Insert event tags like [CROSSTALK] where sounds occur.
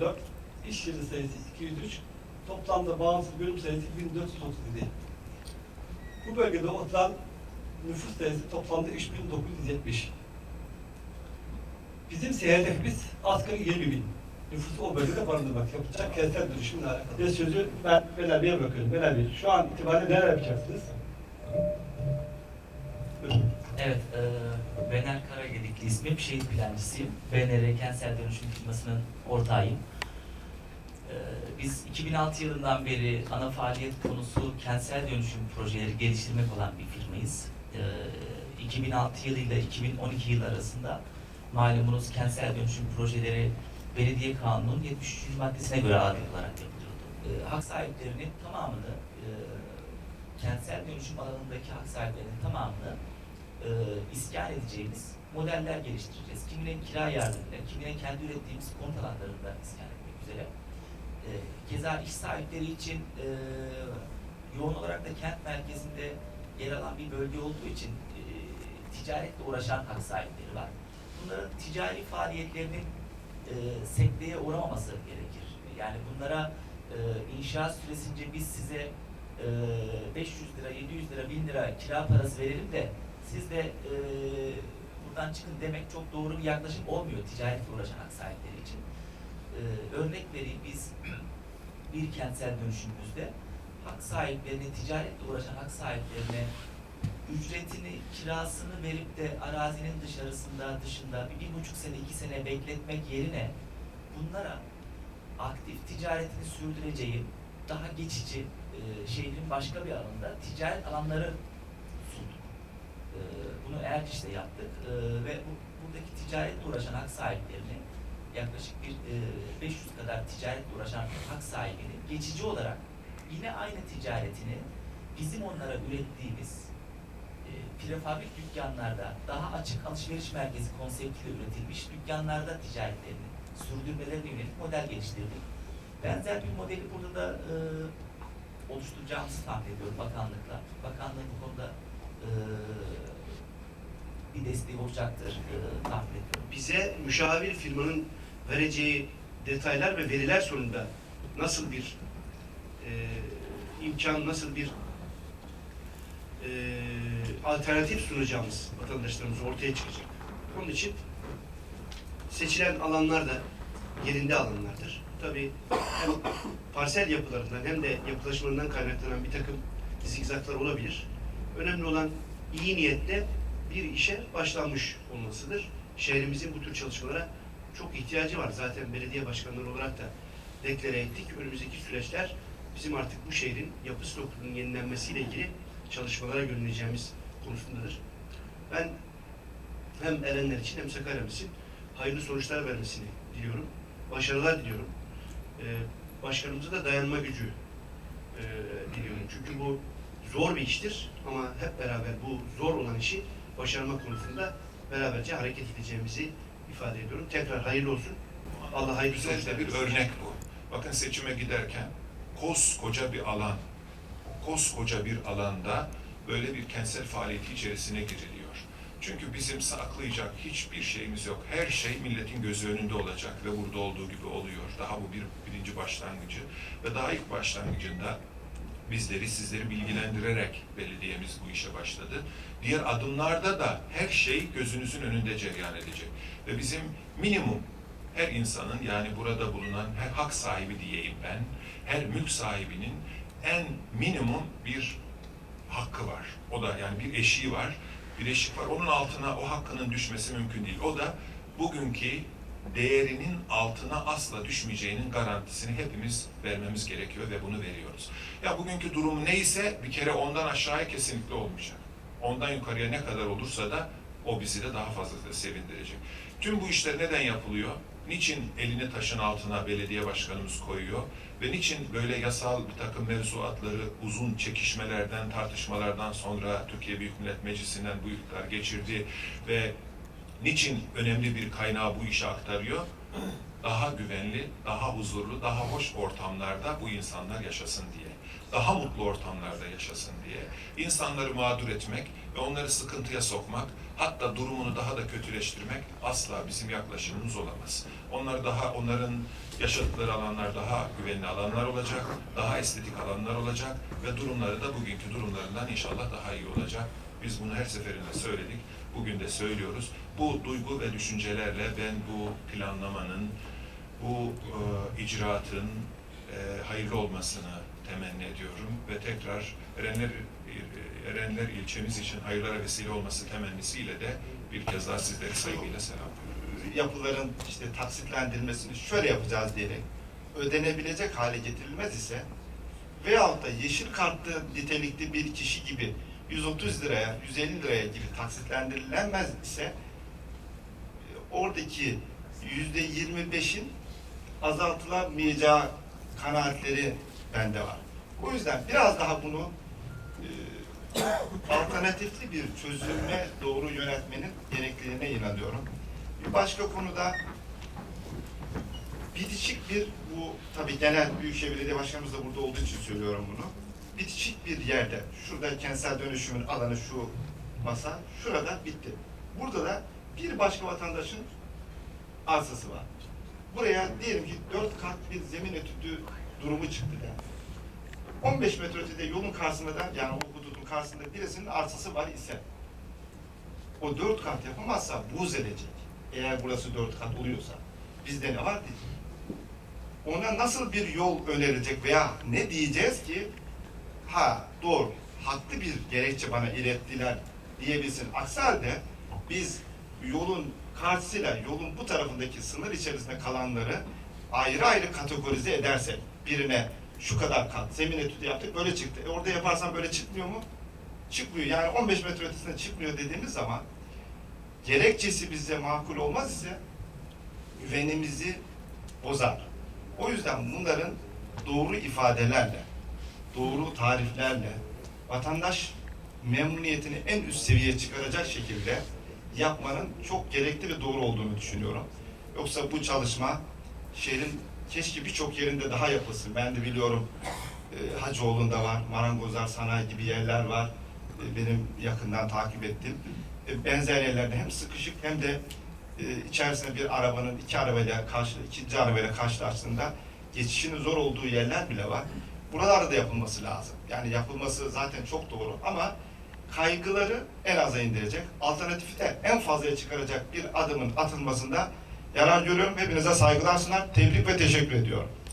404, iş yeri sayısı 203, toplamda bağımsız bölüm sayısı 1437. Bu bölgede oturan nüfus sayısı toplamda 3970. Bizim hedefimiz asgari 20 bin. Nüfusu o bölgede barındırmak. Yapacak kentsel dönüşümle alakalı. Ve sözü ben Belal Bey'e bırakıyorum. Belal Bey, şu an itibariyle neler yapacaksınız? Evet, e, Bener Karagedikli ismim, şehit plancısıyım. BNR Kentsel Dönüşüm firmasının ortağıyım. E, biz 2006 yılından beri ana faaliyet konusu kentsel dönüşüm projeleri geliştirmek olan bir firmayız. E, 2006 yılıyla 2012 yıl arasında malumunuz kentsel dönüşüm projeleri belediye kanunun 73. maddesine göre adil olarak yapılıyordu. E, hak sahiplerinin tamamını, e, kentsel dönüşüm alanındaki hak sahiplerinin tamamını e, iskan edeceğimiz modeller geliştireceğiz. Kiminin kira yardımıyla, kiminin kendi ürettiğimiz konut alanlarında iskan etmek üzere. E, keza iş sahipleri için e, yoğun olarak da kent merkezinde yer alan bir bölge olduğu için e, ticaretle uğraşan hak sahipleri var. Bunların ticari faaliyetlerinin e, sekteye uğramaması gerekir. Yani bunlara e, inşaat süresince biz size e, 500 lira, 700 lira, 1000 lira kira parası verelim de siz de e, buradan çıkın demek çok doğru bir yaklaşım olmuyor ticaretle uğraşan hak sahipleri için. E, örnek vereyim biz [CLEARS THROAT] bir kentsel dönüşümümüzde hak sahiplerine, ticaretle uğraşan hak sahiplerine ücretini, kirasını verip de arazinin dışarısında, dışında bir, bir buçuk sene, iki sene bekletmek yerine bunlara aktif ticaretini sürdüreceği, daha geçici e, şehrin başka bir alanında ticaret alanları. E, bunu Erciş'te yaptık e, ve bu, buradaki ticaretle uğraşan hak sahiplerini yaklaşık bir e, 500 kadar ticaretle uğraşan hak sahibini geçici olarak yine aynı ticaretini bizim onlara ürettiğimiz e, prefabrik dükkanlarda daha açık alışveriş merkezi konseptiyle üretilmiş dükkanlarda ticaretlerini sürdürmelerine yönelik model geliştirdik. Benzer bir modeli burada da e, oluşturacağımızı tahmin ediyorum bakanlıkla. Bakanlığın bu konuda bir desteği olacaktır e, tahmin ediyorum. bize müşavir firmanın vereceği detaylar ve veriler sonunda nasıl bir e, imkan, nasıl bir e, alternatif sunacağımız vatandaşlarımıza ortaya çıkacak. Onun için seçilen alanlar da yerinde alanlardır. Tabii hem parsel yapılarından hem de yapılaşmalarından kaynaklanan bir takım zigzaklar olabilir. Önemli olan iyi niyetle bir işe başlanmış olmasıdır. Şehrimizin bu tür çalışmalara çok ihtiyacı var. Zaten belediye başkanları olarak da deklare ettik. Önümüzdeki süreçler bizim artık bu şehrin yapı stokunun yenilenmesiyle ilgili çalışmalara göndereceğimiz konusundadır. Ben hem Erenler için hem Sakarya'm için hayırlı sonuçlar vermesini diliyorum. Başarılar diliyorum. Ee, başkanımıza da dayanma gücü e, diliyorum. Çünkü bu zor bir iştir ama hep beraber bu zor olan işi başarma konusunda beraberce hareket edeceğimizi ifade ediyorum. Tekrar hayırlı olsun. Allah hayırlı Güzel sonuçlar de bir örnek bu. Bakın seçime giderken koskoca bir alan, koskoca bir alanda böyle bir kentsel faaliyeti içerisine giriliyor. Çünkü bizim saklayacak hiçbir şeyimiz yok. Her şey milletin gözü önünde olacak ve burada olduğu gibi oluyor. Daha bu bir birinci başlangıcı ve daha ilk başlangıcında bizleri, sizleri bilgilendirerek belediyemiz bu işe başladı. Diğer adımlarda da her şey gözünüzün önünde cereyan edecek. Ve bizim minimum her insanın yani burada bulunan her hak sahibi diyeyim ben, her mülk sahibinin en minimum bir hakkı var. O da yani bir eşiği var, bir eşik var. Onun altına o hakkının düşmesi mümkün değil. O da bugünkü değerinin altına asla düşmeyeceğinin garantisini hepimiz vermemiz gerekiyor ve bunu veriyoruz. Ya bugünkü durum neyse bir kere ondan aşağıya kesinlikle olmayacak. Ondan yukarıya ne kadar olursa da o bizi de daha fazla da sevindirecek. Tüm bu işler neden yapılıyor? Niçin elini taşın altına belediye başkanımız koyuyor? Ve niçin böyle yasal bir takım mevzuatları uzun çekişmelerden, tartışmalardan sonra Türkiye Büyük Millet Meclisi'nden bu yükler geçirdi ve niçin önemli bir kaynağı bu işe aktarıyor? Daha güvenli, daha huzurlu, daha hoş ortamlarda bu insanlar yaşasın diye. daha mutlu ortamlarda yaşasın diye. İnsanları mağdur etmek ve onları sıkıntıya sokmak, hatta durumunu daha da kötüleştirmek asla bizim yaklaşımımız olamaz. Onlar daha, onların yaşadıkları alanlar daha güvenli alanlar olacak, daha estetik alanlar olacak ve durumları da bugünkü durumlarından inşallah daha iyi olacak. Biz bunu her seferinde söyledik, bugün de söylüyoruz. Bu duygu ve düşüncelerle ben bu planlamanın, bu e, icraatın e, hayırlı olmasını temenni ediyorum ve tekrar Erenler, Erenler ilçemiz için hayırlara vesile olması temennisiyle de bir kez daha sizleri saygıyla selamlıyorum. yapıların işte taksitlendirilmesini şöyle yapacağız diyerek ödenebilecek hale getirilmez ise veyahut da yeşil kartlı nitelikli bir kişi gibi 130 liraya, 150 liraya gibi taksitlendirilemez ise oradaki yüzde 25'in azaltılamayacağı kanaatleri bende var. O yüzden biraz daha bunu e, alternatifli bir çözüme doğru yönetmenin gerekliliğine inanıyorum. Bir başka konuda bitişik bir bu tabii genel Büyükşehir Belediye Başkanımız da burada olduğu için söylüyorum bunu. Bitişik bir yerde, şurada kentsel dönüşümün alanı şu masa, şurada bitti. Burada da bir başka vatandaşın arsası var. Buraya diyelim ki dört kat bir zemin etüdü durumu çıktı da. 15 metre ötede yolun karşısında da yani o hududun karşısında birisinin arsası var ise o dört kat yapamazsa buz edecek. Eğer burası dört kat oluyorsa. Bizde ne var diyecek. Ona nasıl bir yol önerecek veya ne diyeceğiz ki ha doğru haklı bir gerekçe bana ilettiler diyebilsin. Aksi halde biz yolun karşısıyla yolun bu tarafındaki sınır içerisinde kalanları ayrı ayrı kategorize edersek birine şu kadar kat zemin etüdü yaptık böyle çıktı. E orada yaparsan böyle çıkmıyor mu? Çıkmıyor. Yani 15 metre ötesine çıkmıyor dediğimiz zaman gerekçesi bize makul olmaz ise güvenimizi bozar. O yüzden bunların doğru ifadelerle, doğru tariflerle vatandaş memnuniyetini en üst seviyeye çıkaracak şekilde yapmanın çok gerekli ve doğru olduğunu düşünüyorum. Yoksa bu çalışma şehrin keşke birçok yerinde daha yapılsın. Ben de biliyorum e, Hacıoğlu'nda var, Marangozlar Sanayi gibi yerler var. E, benim yakından takip ettim. E, benzer yerlerde hem sıkışık hem de e, içerisinde bir arabanın iki arabayla karşı ikinci arabayla karşılaştığında geçişinin zor olduğu yerler bile var. Buralarda da yapılması lazım. Yani yapılması zaten çok doğru ama kaygıları en aza indirecek, alternatifi de en fazlaya çıkaracak bir adımın atılmasında yarar görüyorum. Hepinize saygılar sunar, tebrik ve teşekkür ediyorum.